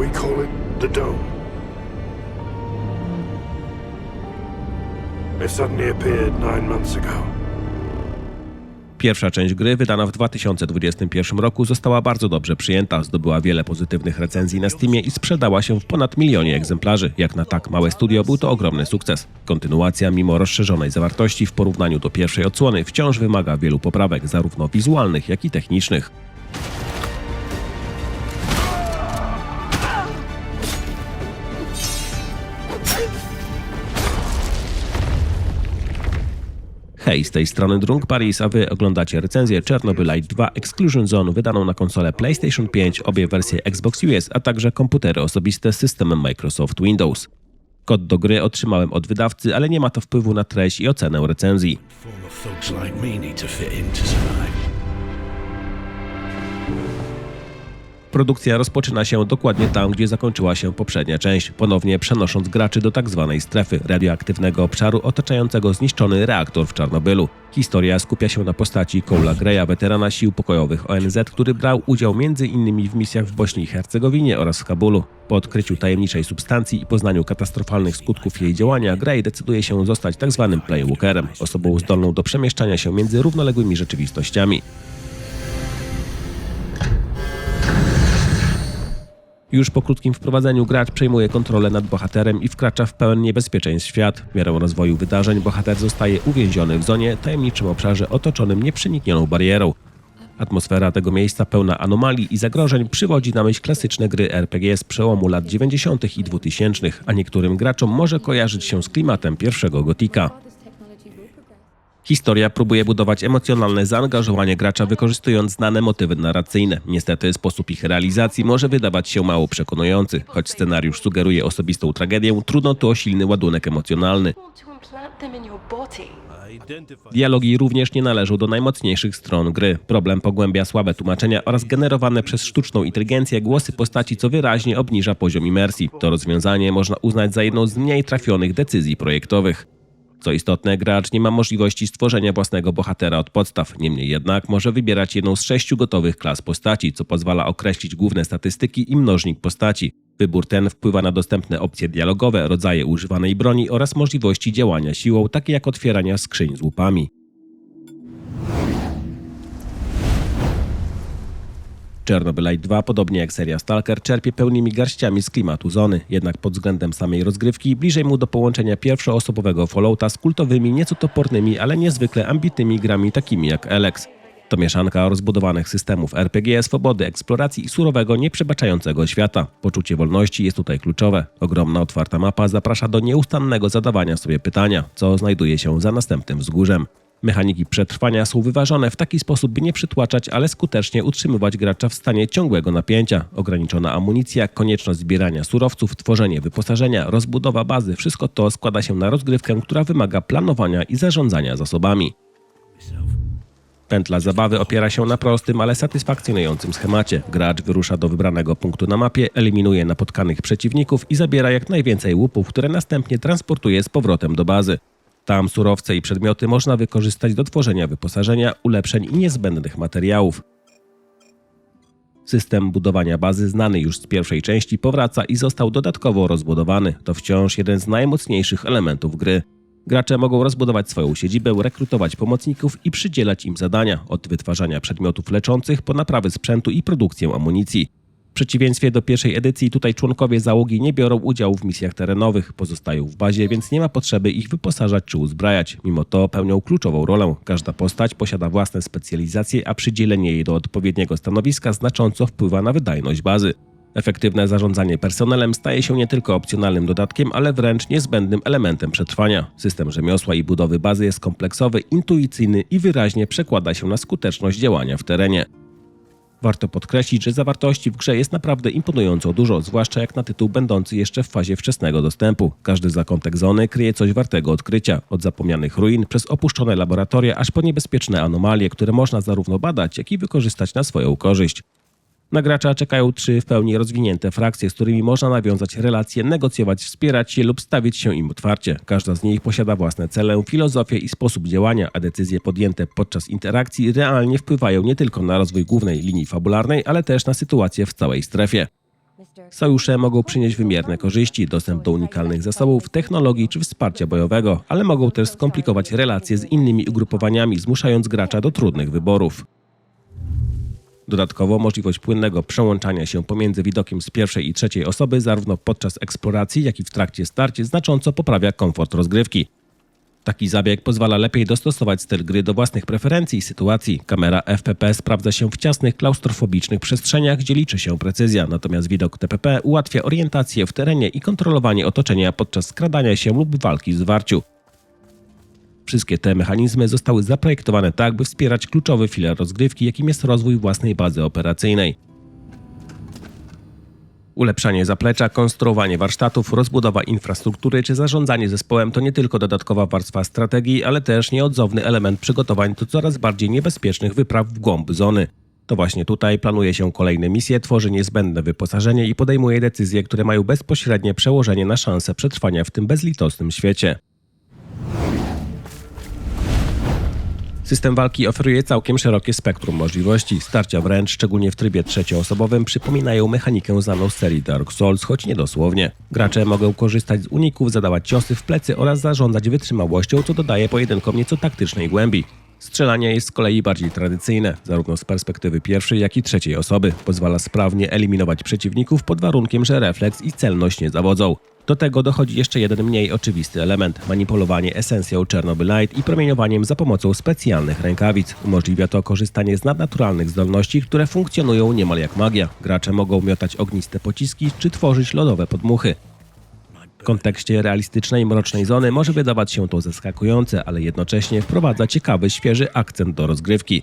We call it the Dome. It suddenly appeared nine months ago. Pierwsza część gry, wydana w 2021 roku, została bardzo dobrze przyjęta, zdobyła wiele pozytywnych recenzji na Steamie i sprzedała się w ponad milionie egzemplarzy. Jak na tak małe studio był to ogromny sukces. Kontynuacja, mimo rozszerzonej zawartości w porównaniu do pierwszej odsłony, wciąż wymaga wielu poprawek, zarówno wizualnych, jak i technicznych. Hej, z tej strony Drunk Paris, a wy oglądacie recenzję Chernobylite 2 Exclusion Zone wydaną na konsolę PlayStation 5, obie wersje Xbox US, a także komputery osobiste z systemem Microsoft Windows. Kod do gry otrzymałem od wydawcy, ale nie ma to wpływu na treść i ocenę recenzji. Produkcja rozpoczyna się dokładnie tam, gdzie zakończyła się poprzednia część, ponownie przenosząc graczy do tzw. strefy radioaktywnego obszaru otaczającego zniszczony reaktor w Czarnobylu. Historia skupia się na postaci Cola Greya, weterana sił pokojowych ONZ, który brał udział m.in. w misjach w Bośni i Hercegowinie oraz w Kabulu. Po odkryciu tajemniczej substancji i poznaniu katastrofalnych skutków jej działania, Grey decyduje się zostać tzw. playwalkerem, osobą zdolną do przemieszczania się między równoległymi rzeczywistościami. Już po krótkim wprowadzeniu gracz przejmuje kontrolę nad bohaterem i wkracza w pełen niebezpieczeństw świat. Miarą rozwoju wydarzeń bohater zostaje uwięziony w zonie, tajemniczym obszarze otoczonym nieprzeniknioną barierą. Atmosfera tego miejsca pełna anomalii i zagrożeń przywodzi na myśl klasyczne gry RPG z przełomu lat 90. i 2000, a niektórym graczom może kojarzyć się z klimatem pierwszego Gotika. Historia próbuje budować emocjonalne zaangażowanie gracza wykorzystując znane motywy narracyjne. Niestety sposób ich realizacji może wydawać się mało przekonujący. Choć scenariusz sugeruje osobistą tragedię, trudno tu o silny ładunek emocjonalny. Dialogi również nie należą do najmocniejszych stron gry. Problem pogłębia słabe tłumaczenia oraz generowane przez sztuczną inteligencję głosy postaci, co wyraźnie obniża poziom imersji. To rozwiązanie można uznać za jedną z mniej trafionych decyzji projektowych. Co istotne, gracz nie ma możliwości stworzenia własnego bohatera od podstaw, niemniej jednak może wybierać jedną z sześciu gotowych klas postaci, co pozwala określić główne statystyki i mnożnik postaci. Wybór ten wpływa na dostępne opcje dialogowe, rodzaje używanej broni oraz możliwości działania siłą, takie jak otwierania skrzyń z łupami. Chernobylite 2, podobnie jak seria Stalker, czerpie pełnymi garściami z klimatu zony, jednak pod względem samej rozgrywki bliżej mu do połączenia pierwszoosobowego Fallouta z kultowymi, nieco topornymi, ale niezwykle ambitnymi grami takimi jak Elex. To mieszanka rozbudowanych systemów RPG, swobody eksploracji i surowego, nieprzebaczającego świata. Poczucie wolności jest tutaj kluczowe. Ogromna otwarta mapa zaprasza do nieustannego zadawania sobie pytania, co znajduje się za następnym wzgórzem. Mechaniki przetrwania są wyważone w taki sposób, by nie przytłaczać, ale skutecznie utrzymywać gracza w stanie ciągłego napięcia. Ograniczona amunicja, konieczność zbierania surowców, tworzenie wyposażenia, rozbudowa bazy wszystko to składa się na rozgrywkę, która wymaga planowania i zarządzania zasobami. Pętla zabawy opiera się na prostym, ale satysfakcjonującym schemacie. Gracz wyrusza do wybranego punktu na mapie, eliminuje napotkanych przeciwników i zabiera jak najwięcej łupów, które następnie transportuje z powrotem do bazy. Tam surowce i przedmioty można wykorzystać do tworzenia wyposażenia, ulepszeń i niezbędnych materiałów. System budowania bazy znany już z pierwszej części powraca i został dodatkowo rozbudowany. To wciąż jeden z najmocniejszych elementów gry. Gracze mogą rozbudować swoją siedzibę, rekrutować pomocników i przydzielać im zadania, od wytwarzania przedmiotów leczących po naprawy sprzętu i produkcję amunicji. W przeciwieństwie do pierwszej edycji, tutaj członkowie załogi nie biorą udziału w misjach terenowych, pozostają w bazie, więc nie ma potrzeby ich wyposażać czy uzbrajać. Mimo to pełnią kluczową rolę. Każda postać posiada własne specjalizacje, a przydzielenie jej do odpowiedniego stanowiska znacząco wpływa na wydajność bazy. Efektywne zarządzanie personelem staje się nie tylko opcjonalnym dodatkiem, ale wręcz niezbędnym elementem przetrwania. System rzemiosła i budowy bazy jest kompleksowy, intuicyjny i wyraźnie przekłada się na skuteczność działania w terenie. Warto podkreślić, że zawartości w grze jest naprawdę imponująco dużo, zwłaszcza jak na tytuł będący jeszcze w fazie wczesnego dostępu. Każdy zakątek zony kryje coś wartego odkrycia, od zapomnianych ruin przez opuszczone laboratoria aż po niebezpieczne anomalie, które można zarówno badać, jak i wykorzystać na swoją korzyść. Na gracza czekają trzy w pełni rozwinięte frakcje, z którymi można nawiązać relacje, negocjować, wspierać się lub stawić się im otwarcie. Każda z nich posiada własne cele, filozofię i sposób działania, a decyzje podjęte podczas interakcji realnie wpływają nie tylko na rozwój głównej linii fabularnej, ale też na sytuację w całej strefie. Sojusze mogą przynieść wymierne korzyści, dostęp do unikalnych zasobów, technologii czy wsparcia bojowego, ale mogą też skomplikować relacje z innymi ugrupowaniami, zmuszając gracza do trudnych wyborów. Dodatkowo możliwość płynnego przełączania się pomiędzy widokiem z pierwszej i trzeciej osoby zarówno podczas eksploracji, jak i w trakcie starć znacząco poprawia komfort rozgrywki. Taki zabieg pozwala lepiej dostosować styl gry do własnych preferencji i sytuacji. Kamera FPP sprawdza się w ciasnych, klaustrofobicznych przestrzeniach, gdzie liczy się precyzja, natomiast widok TPP ułatwia orientację w terenie i kontrolowanie otoczenia podczas skradania się lub walki w zwarciu. Wszystkie te mechanizmy zostały zaprojektowane tak, by wspierać kluczowy filar rozgrywki, jakim jest rozwój własnej bazy operacyjnej. Ulepszanie zaplecza, konstruowanie warsztatów, rozbudowa infrastruktury czy zarządzanie zespołem to nie tylko dodatkowa warstwa strategii, ale też nieodzowny element przygotowań do coraz bardziej niebezpiecznych wypraw w głąb zony. To właśnie tutaj planuje się kolejne misje, tworzy niezbędne wyposażenie i podejmuje decyzje, które mają bezpośrednie przełożenie na szanse przetrwania w tym bezlitosnym świecie. System walki oferuje całkiem szerokie spektrum możliwości. Starcia wręcz, szczególnie w trybie trzecioosobowym, przypominają mechanikę znaną z serii Dark Souls, choć nie dosłownie. Gracze mogą korzystać z uników, zadawać ciosy w plecy oraz zarządzać wytrzymałością, co dodaje pojedynkom nieco taktycznej głębi. Strzelanie jest z kolei bardziej tradycyjne, zarówno z perspektywy pierwszej, jak i trzeciej osoby. Pozwala sprawnie eliminować przeciwników pod warunkiem, że refleks i celność nie zawodzą. Do tego dochodzi jeszcze jeden mniej oczywisty element manipulowanie esencją Chernobylite i promieniowaniem za pomocą specjalnych rękawic. Umożliwia to korzystanie z nadnaturalnych zdolności, które funkcjonują niemal jak magia. Gracze mogą miotać ogniste pociski czy tworzyć lodowe podmuchy. Kontekście realistycznej, mrocznej zony może wydawać się to zaskakujące, ale jednocześnie wprowadza ciekawy, świeży akcent do rozgrywki.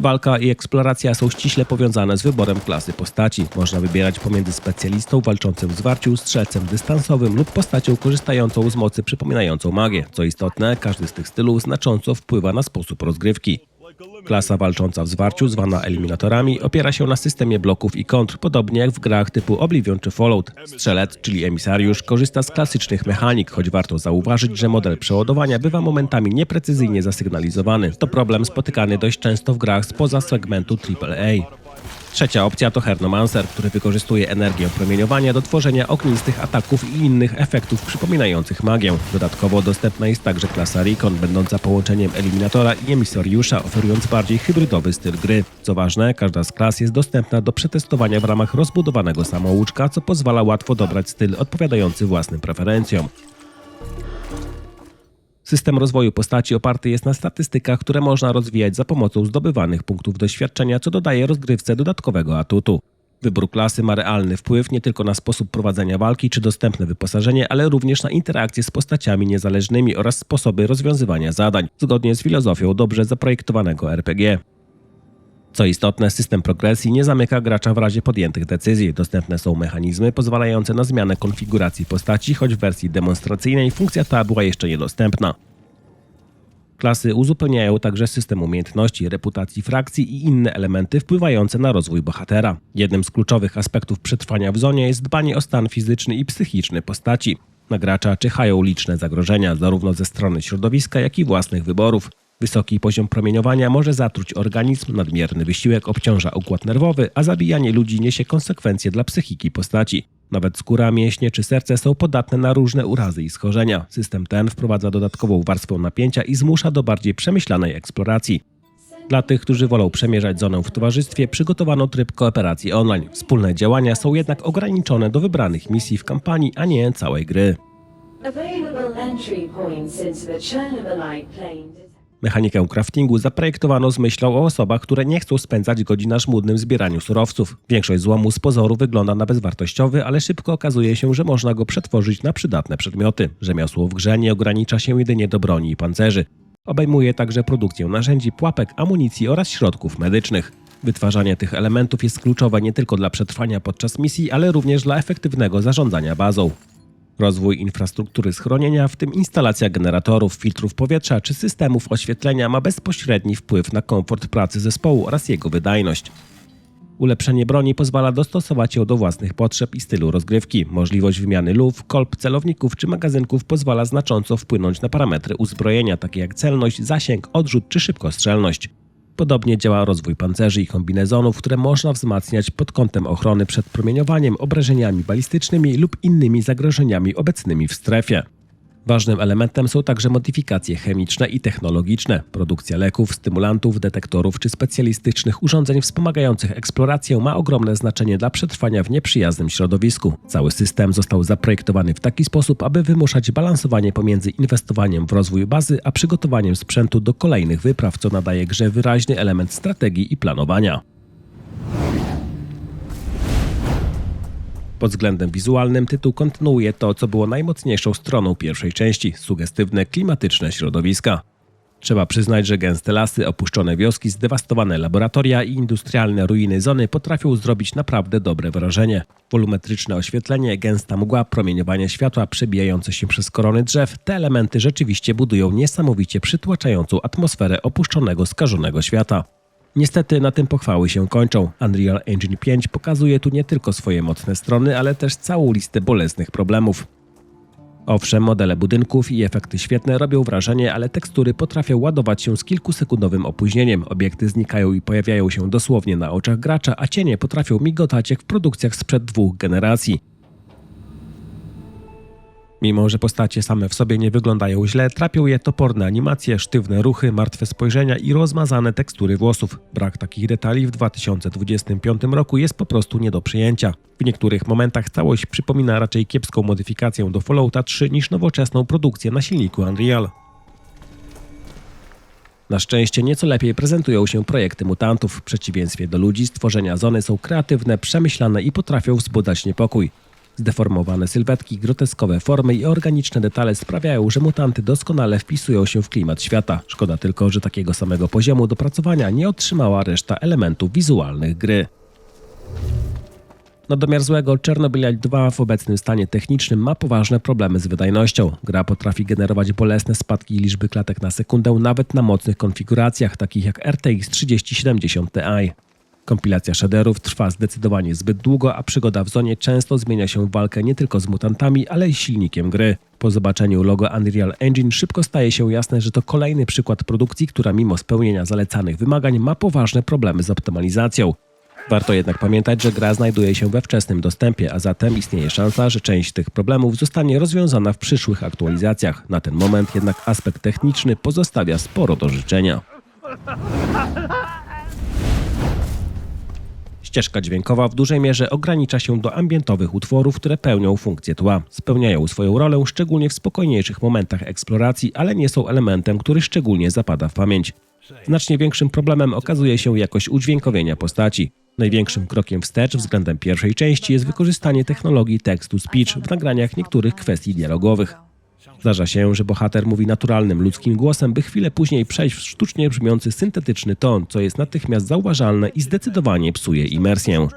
Walka i eksploracja są ściśle powiązane z wyborem klasy postaci. Można wybierać pomiędzy specjalistą walczącym w zwarciu, strzelcem dystansowym lub postacią korzystającą z mocy przypominającą magię. Co istotne, każdy z tych stylów znacząco wpływa na sposób rozgrywki. Klasa walcząca w zwarciu, zwana eliminatorami, opiera się na systemie bloków i kontr, podobnie jak w grach typu Oblivion czy Fallout. Strzelec, czyli emisariusz, korzysta z klasycznych mechanik, choć warto zauważyć, że model przeładowania bywa momentami nieprecyzyjnie zasygnalizowany. To problem spotykany dość często w grach spoza segmentu AAA. Trzecia opcja to Hernomancer, który wykorzystuje energię promieniowania do tworzenia ognistych ataków i innych efektów przypominających magię. Dodatkowo dostępna jest także klasa Recon, będąca połączeniem eliminatora i emisariusza, oferując bardziej hybrydowy styl gry. Co ważne, każda z klas jest dostępna do przetestowania w ramach rozbudowanego samouczka, co pozwala łatwo dobrać styl odpowiadający własnym preferencjom. System rozwoju postaci oparty jest na statystykach, które można rozwijać za pomocą zdobywanych punktów doświadczenia, co dodaje rozgrywce dodatkowego atutu. Wybór klasy ma realny wpływ nie tylko na sposób prowadzenia walki czy dostępne wyposażenie, ale również na interakcje z postaciami niezależnymi oraz sposoby rozwiązywania zadań, zgodnie z filozofią dobrze zaprojektowanego RPG. Co istotne, system progresji nie zamyka gracza w razie podjętych decyzji. Dostępne są mechanizmy pozwalające na zmianę konfiguracji postaci, choć w wersji demonstracyjnej funkcja ta była jeszcze niedostępna. Klasy uzupełniają także system umiejętności, reputacji frakcji i inne elementy wpływające na rozwój bohatera. Jednym z kluczowych aspektów przetrwania w zonie jest dbanie o stan fizyczny i psychiczny postaci. Na gracza czyhają liczne zagrożenia, zarówno ze strony środowiska, jak i własnych wyborów. Wysoki poziom promieniowania może zatruć organizm, nadmierny wysiłek obciąża układ nerwowy, a zabijanie ludzi niesie konsekwencje dla psychiki postaci. Nawet skóra, mięśnie czy serce są podatne na różne urazy i schorzenia. System ten wprowadza dodatkową warstwę napięcia i zmusza do bardziej przemyślanej eksploracji. Dla tych, którzy wolą przemierzać zonę w towarzystwie, przygotowano tryb kooperacji online. Wspólne działania są jednak ograniczone do wybranych misji w kampanii, a nie całej gry. Mechanikę craftingu zaprojektowano z myślą o osobach, które nie chcą spędzać godzin na żmudnym zbieraniu surowców. Większość złomu z pozoru wygląda na bezwartościowy, ale szybko okazuje się, że można go przetworzyć na przydatne przedmioty. Rzemiosło w grze nie ogranicza się jedynie do broni i pancerzy. Obejmuje także produkcję narzędzi, pułapek, amunicji oraz środków medycznych. Wytwarzanie tych elementów jest kluczowe nie tylko dla przetrwania podczas misji, ale również dla efektywnego zarządzania bazą. Rozwój infrastruktury schronienia, w tym instalacja generatorów, filtrów powietrza czy systemów oświetlenia, ma bezpośredni wpływ na komfort pracy zespołu oraz jego wydajność. Ulepszenie broni pozwala dostosować ją do własnych potrzeb i stylu rozgrywki. Możliwość wymiany luf, kolb, celowników czy magazynków pozwala znacząco wpłynąć na parametry uzbrojenia, takie jak celność, zasięg, odrzut czy szybkostrzelność. Podobnie działa rozwój pancerzy i kombinezonów, które można wzmacniać pod kątem ochrony przed promieniowaniem, obrażeniami balistycznymi lub innymi zagrożeniami obecnymi w strefie. Ważnym elementem są także modyfikacje chemiczne i technologiczne, produkcja leków, stymulantów, detektorów czy specjalistycznych urządzeń wspomagających eksplorację ma ogromne znaczenie dla przetrwania w nieprzyjaznym środowisku. Cały system został zaprojektowany w taki sposób, aby wymuszać balansowanie pomiędzy inwestowaniem w rozwój bazy a przygotowaniem sprzętu do kolejnych wypraw, co nadaje grze wyraźny element strategii i planowania. Pod względem wizualnym tytuł kontynuuje to, co było najmocniejszą stroną pierwszej części sugestywne, klimatyczne środowiska. Trzeba przyznać, że gęste lasy, opuszczone wioski, zdewastowane laboratoria i industrialne ruiny zony potrafią zrobić naprawdę dobre wrażenie. Wolumetryczne oświetlenie, gęsta mgła, promieniowanie światła przebijające się przez korony drzew te elementy rzeczywiście budują niesamowicie przytłaczającą atmosferę opuszczonego, skażonego świata. Niestety na tym pochwały się kończą. Unreal Engine 5 pokazuje tu nie tylko swoje mocne strony, ale też całą listę bolesnych problemów. Owszem, modele budynków i efekty świetne robią wrażenie, ale tekstury potrafią ładować się z kilkusekundowym opóźnieniem. Obiekty znikają i pojawiają się dosłownie na oczach gracza, a cienie potrafią migotać jak w produkcjach sprzed dwóch generacji. Mimo, że postacie same w sobie nie wyglądają źle, trapią je toporne animacje, sztywne ruchy, martwe spojrzenia i rozmazane tekstury włosów. Brak takich detali w 2025 roku jest po prostu nie do przyjęcia. W niektórych momentach całość przypomina raczej kiepską modyfikację do Fallouta 3 niż nowoczesną produkcję na silniku Unreal. Na szczęście nieco lepiej prezentują się projekty mutantów. W przeciwieństwie do ludzi stworzenia zony są kreatywne, przemyślane i potrafią wzbudzać niepokój. Zdeformowane sylwetki, groteskowe formy i organiczne detale sprawiają, że mutanty doskonale wpisują się w klimat świata. Szkoda tylko, że takiego samego poziomu dopracowania nie otrzymała reszta elementów wizualnych gry. Na domiar złego, Chernobyl 2 w obecnym stanie technicznym ma poważne problemy z wydajnością. Gra potrafi generować bolesne spadki liczby klatek na sekundę nawet na mocnych konfiguracjach, takich jak RTX 3070 Ti. Kompilacja shaderów trwa zdecydowanie zbyt długo, a przygoda w zonie często zmienia się w walkę nie tylko z mutantami, ale i silnikiem gry. Po zobaczeniu logo Unreal Engine szybko staje się jasne, że to kolejny przykład produkcji, która mimo spełnienia zalecanych wymagań ma poważne problemy z optymalizacją. Warto jednak pamiętać, że gra znajduje się we wczesnym dostępie, a zatem istnieje szansa, że część tych problemów zostanie rozwiązana w przyszłych aktualizacjach. Na ten moment jednak aspekt techniczny pozostawia sporo do życzenia. Ścieżka dźwiękowa w dużej mierze ogranicza się do ambientowych utworów, które pełnią funkcję tła. Spełniają swoją rolę szczególnie w spokojniejszych momentach eksploracji, ale nie są elementem, który szczególnie zapada w pamięć. Znacznie większym problemem okazuje się jakość udźwiękowienia postaci. Największym krokiem wstecz względem pierwszej części jest wykorzystanie technologii text-to-speech w nagraniach niektórych kwestii dialogowych. Zdarza się, że bohater mówi naturalnym ludzkim głosem, by chwilę później przejść w sztucznie brzmiący syntetyczny ton, co jest natychmiast zauważalne i zdecydowanie psuje imersję.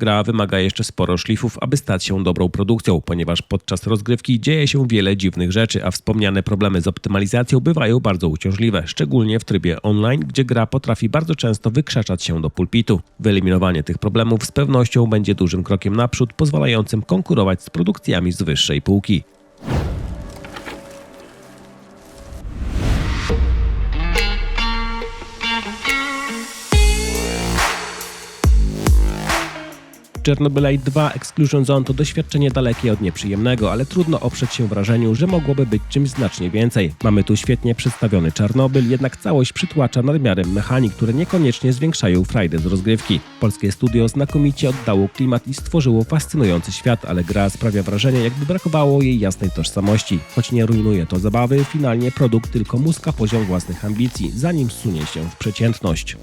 Gra wymaga jeszcze sporo szlifów, aby stać się dobrą produkcją, ponieważ podczas rozgrywki dzieje się wiele dziwnych rzeczy, a wspomniane problemy z optymalizacją bywają bardzo uciążliwe, szczególnie w trybie online, gdzie gra potrafi bardzo często wykrzaczać się do pulpitu. Wyeliminowanie tych problemów z pewnością będzie dużym krokiem naprzód, pozwalającym konkurować z produkcjami z wyższej półki. Chernobylite 2 Exclusion Zone to doświadczenie dalekie od nieprzyjemnego, ale trudno oprzeć się wrażeniu, że mogłoby być czymś znacznie więcej. Mamy tu świetnie przedstawiony Czarnobyl, jednak całość przytłacza nadmiarem mechanik, które niekoniecznie zwiększają frajdę z rozgrywki. Polskie studio znakomicie oddało klimat i stworzyło fascynujący świat, ale gra sprawia wrażenie, jakby brakowało jej jasnej tożsamości. Choć nie rujnuje to zabawy, finalnie produkt tylko muska poziom własnych ambicji, zanim sunie się w przeciętność.